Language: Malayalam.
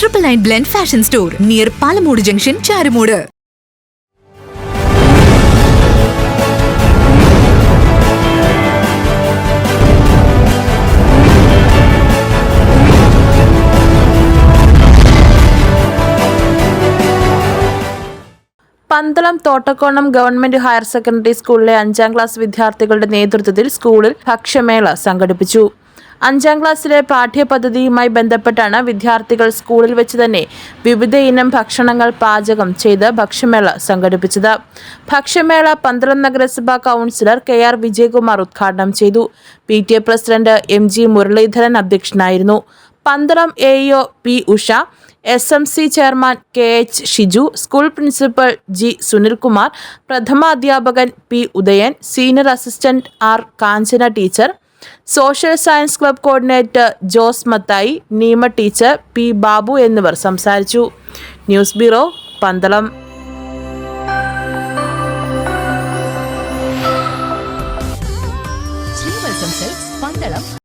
Triple nine blend fashion store near Palamoodu junction Charummoodu Pandalam Thottakkonam government higher secondary സ്കൂളിലെ അഞ്ചാം ക്ലാസ് വിദ്യാർത്ഥികളുടെ നേതൃത്വത്തിൽ സ്കൂളിൽ ഭക്ഷ്യമേള സംഘടിപ്പിച്ചു. അഞ്ചാം ക്ലാസ്സിലെ പാഠ്യപദ്ധതിയുമായി ബന്ധപ്പെട്ടാണ് വിദ്യാർത്ഥികൾ സ്കൂളിൽ വെച്ച് തന്നെ വിവിധ ഇനം ഭക്ഷണങ്ങൾ പാചകം ചെയ്ത് ഭക്ഷ്യമേള സംഘടിപ്പിച്ചത്. ഭക്ഷ്യമേള പന്തളം നഗരസഭാ കൗൺസിലർ കെ ആർ വിജയകുമാർ ഉദ്ഘാടനം ചെയ്തു. P T A president M G Muraleedharan അധ്യക്ഷനായിരുന്നു. Pandalam A O P Usha S M C chairman K H Shiju school principal G Sunilkumar പ്രഥമ അധ്യാപകൻ P Udayan senior assistant R Kanchana teacher social science club coordinator Jose Mathai Niyama teacher P Babu എന്നിവർ സംസാരിച്ചു. News bureau Pandalam.